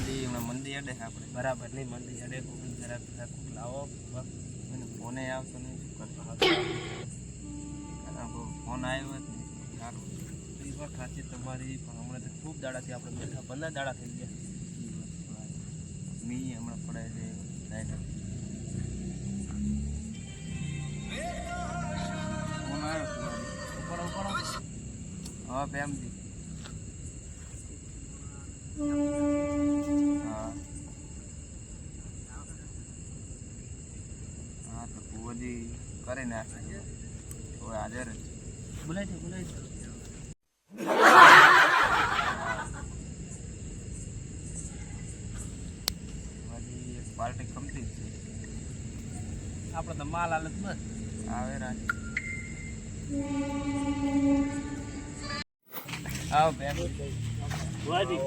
ગાડી હમણાં મંદી અડે છે આપણે બરાબર નહીં, મંદી અડે કોઈ જરા જરા કોક લાવો, બસ. એને ફોને આવતો નહીં, શું કરતો ફોન આવ્યો જ નહીં સારું. એ વાત સાચી તમારી, પણ હમણાં તો ખૂબ દાડાથી આપણે બેઠા પંદર દાડા થઈ ગયા. મી હમણાં પડે છે લાઈટ ફોન આવ્યો ઉપર ઉપર હા પ્રેમથી હા હા તો કુવજી કરી નાખે તો હાજર બોલાય છે બોલાય છે. પાર્ટી કમતી છે. આપણે તો માલ હાલત બસ. આવે રાજ આવો બેન. ભાઈ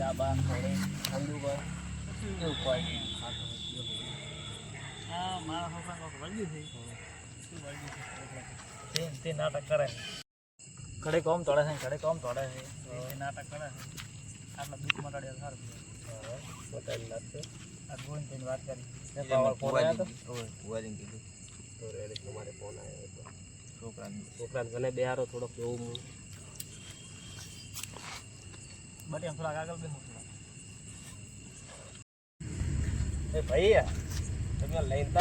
ચા બા ઠંડુ બા એવું કોઈ નહીં હા મારા પપ્પા કોક વળગ્યું છે શું વળગ્યું છે તે તે નાટક કરે ઘડે કોમ તોડે છે ઘડે કોમ તોડે છે તે નાટક કરે છે આટલા દુઃખ મટાડ્યા સારું બતાવી લાગશે આ ગોવિંદ તેની વાત કરી એ પાવર ફોન આવ્યો તો કુવાજી કીધું તો રેડે તમારે ફોન આવ્યો હતો છોકરાને છોકરા મને બેહારો થોડોક જોવું હું બટ એમ થોડાક આગળ બેસો એ ભાઈ તમે લઈને તો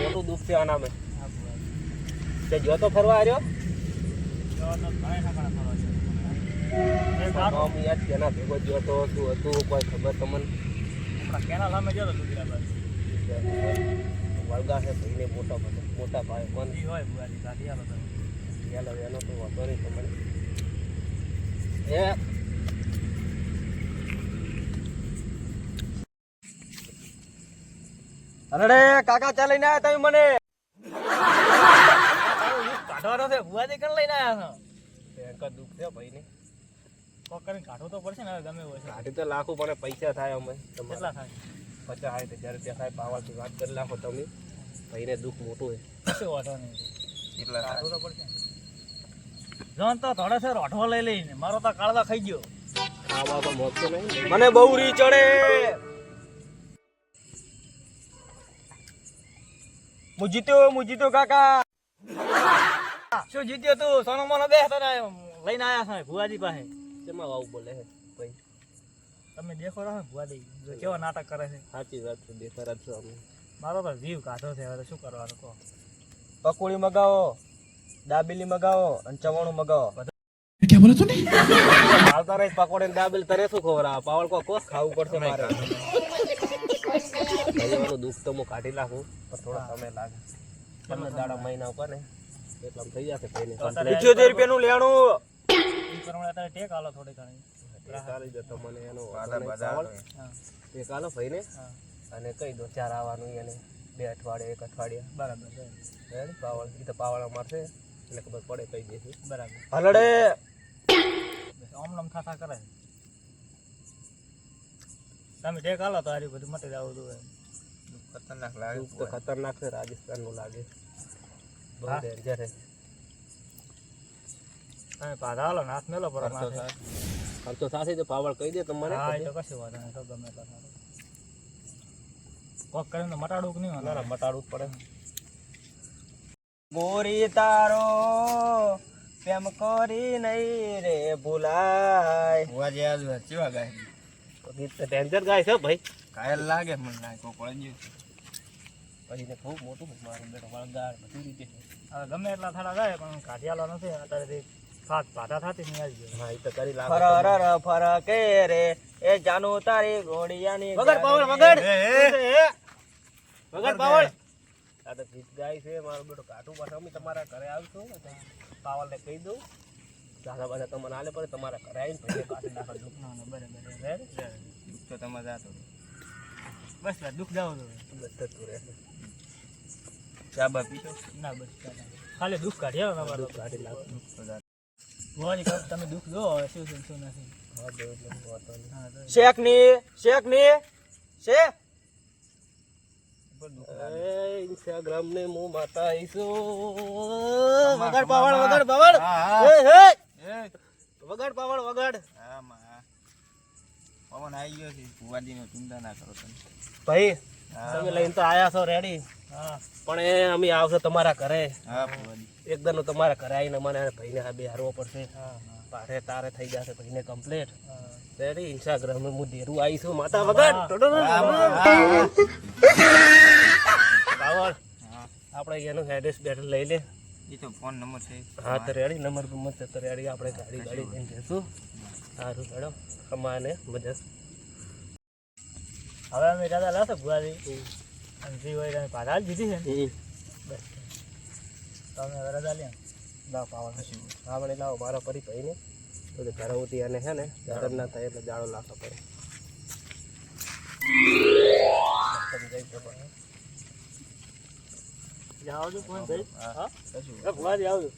મોટું દુઃખ છે આના મેં તે જો તો ફરવા આવ્યો ગામ યાદ કેના ભેગો ગયો તો શું હતું કોઈ ખબર તમને? કેના સામે ગયો તો વળગા છે ભાઈને મોટા ભાઈ મોટા ભાઈ કોણ? હોય બુઆજી ગાડી આલો તો એનો તો વાંધો નહીં તમને. એ અરે કાકા ચાલી ના તમે મને? કાઢવાનો છે બુઆજી કણ લઈને આવ્યા છો? ભયંકર દુઃખ છે ભાઈને. કોક કરીને કાઢો તો પડશે ને હવે ગમે હોય કાઢી તો લાખો પણ પૈસા થાય અમે કેટલા થાય? પચાસ સાઠ હજાર રૂપિયા થાય પાવાથી વાત કરી નાખો તમે. ભાઈને દુઃખ મોટું છે. શું વાંધો નહીં. એટલા કાઢવું તો પડશે. જોન તો થોડે છે રોઠો લઈ લઈને. મારો તો કાળવા ખાઈ ગયો. ખાવા તો નહીં. મને બહુ રી ચડે. હું જીત્યો હું જીત્યો કાકા. શું જીત્યો તું? સોનો મોનો બે તને. લઈને આયા છે ભુવાજી પાસે. તેમાં આવું બોલે છે ભાઈ? તમે દેખો રહો ભુવાજી. જો કેવો નાટક કરે છે. સાચી વાત છે દેખાડા છો અમે. મારો તો જીવ કાઢો છે હવે શું કરવાનું કહો? પકોડી મગાવો દાબેલી મગાવો અને ચવાણું મગાવો. આવતા રહી પકોડી દાબેલી તને શું ખબર આ પાવળ કો કોસ ખાવું પડશે મારે? ભાઈઓનું દુઃખ તો હું કાઢી નાખું પણ થોડા સમય લાગે. તમને દાડા મહિના ઉપર ને એટલા થઈ જશે ભાઈને પંચોતેર રૂપિયાનું લેણું. ટેક આલો થોડી ઘણી. સારી જતો મને એનો એક આલો ભાઈને. અને કહી દો ચાર આવવાનું એને. બે અઠવાડિયે એક અઠવાડિયે. બરાબર છે પાવળ એ તો પાવળ મારશે એટલે ખબર પડે કઈ દઈશું બરાબર. હલડે. ઓમ નમ થાથા કરે. તમે ટેક આલો તો હારી બધું મટી જવું જોઈએ ખતરનાક લાગે તો ખતરનાક છે રાજસ્થાનનું લાગે બહુ ડેન્જર છે તમે પાધા આલો નાથ મેલો પર ખર્ચો થશે તો પાવળ કહી દે તમને હા એ તો કશું વાંધો નહીં તો ગમે તો કોક કરીને મટાડું કે નહીં ના ના મટાડવું પડે ગોરી તારો પ્રેમ કરી નહીં રે ભૂલાય વાજે આજ ચીવા ગાય તો ગીત તો ડેન્જર ગાય છે ભાઈ કાયલ લાગે મને લાગે કોક વળગ્યું પછી ને ખૂબ મોટું મારું બેટો વળગાડ બધી રીતે હવે ગમે એટલા થાળા ગાય પણ કાઢિયાલો નથી. અત્યારે સાત પાટા થતી નહીં આવી હા એ તો કરી લાગે ફર કે રે? એ જાનુ તારી ઘોડિયાની વગર પાવળ વગર! વગર પાવળ! આ તો ગીત ગાય છે. મારો બેટો કાઢું પાછો. અમે તમારા ઘરે આવશું. પાવલને કહી દઉં. દાદા બાદા તમને આલે પડે તમારા ઘરે આવીને પછી કાઢી નાખો દુઃખ. ના બરાબર તો તમે. જાતો બસ દુઃખ જાવ તો બસ થતું રહે ચા બા પીશો ના બસ ખાલી દુઃખ કાઢી આવે તમારું. દુઃખ કાઢી નાખો ભવાની કહો તમે દુઃખ દો શું શું શું નથી. શેખની શેખની શેખ ઇન્સ્ટાગ્રામ ને હું માતા આવીશું. વગાડ પાવડ વગાડ પાવડ વગાડ પાવડ વગાડ. પવન આવી ગયો છે. ભુવાજીનો ચિંતા ના કરો તમે. ભાઈ તમે લઈને તો આયા છો રેડી હા. પણ એ અમે આવશો તમારા ઘરે. હા ભુવાજી. એકદમ તમારા ઘરે આવીને મને ભાઈને આ બે હારવો પડશે. હા હા. પારે તારે થઈ જશે ભાઈને કમ્પ્લીટ રેડી ઇન્સ્ટાગ્રામ હું દેરું આવીશું માતા વગર. હા. હા, હા. આપણે એનું એડ્રેસ બેટર લઈ લે. ઈ તો ફોન નંબર છે. હા તો રેડી નંબર પર મત તો રેડી આપણે ગાડી ગાડી લઈને જઈશું. સારું મેડમ કમાને મજા. હવે અમે દાદા લાવશો ભુવાજી. અંજી હોય તમે પાછા દીધી છે. બસ. તમે હવે રજા લે. લાવ પાવડ હા મને લાવો મારા ભાઈ ને. તો ઘરે ઉતી અને હે ને ગરમ ના થાય એટલે જાડો લાખો પડે આવજો ફોન ભાઈ હા. ભુવાજી આવજો.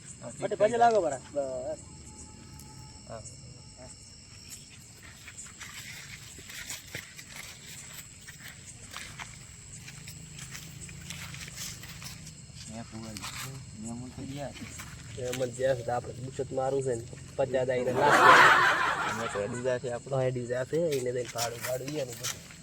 પછી પછી લાગો બરા બસ. પચાસ આવીને ડીઝા છે એને ભાડું ભાડું